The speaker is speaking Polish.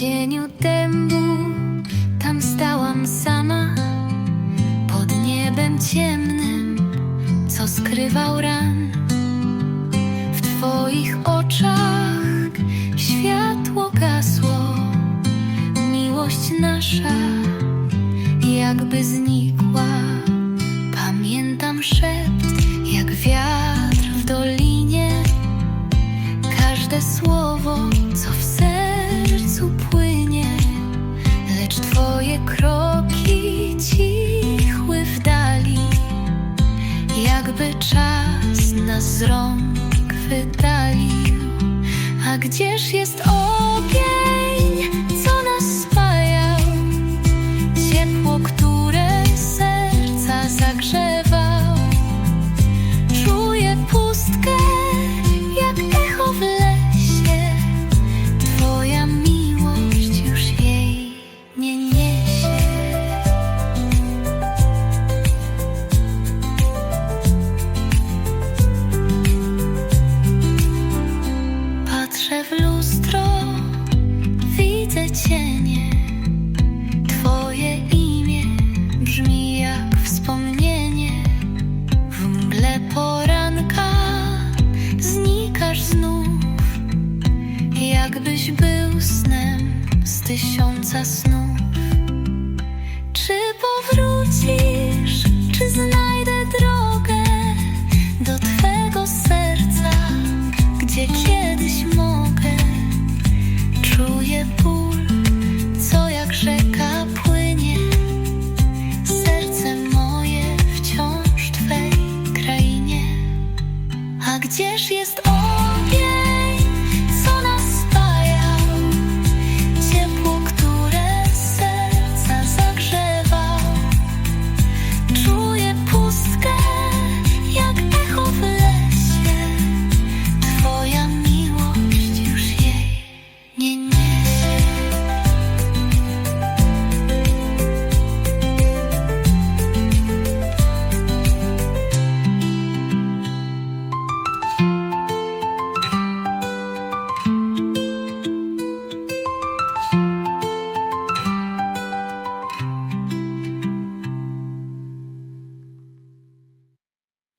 cieniu dębu Tam stałam sama. Pod niebem ciemnym Co skrywał ran. W twoich oczach Światło gasło Miłość nasza Jakby znikła. Pamiętam szept Jak wiatr w dolinie. Każde słowo co w sercu jakby czas nas z rąk wydalił. A gdzież jest ogień, księżyca snów. Czy powrócisz, czy znajdę drogę do Twego serca, gdzie kiedyś?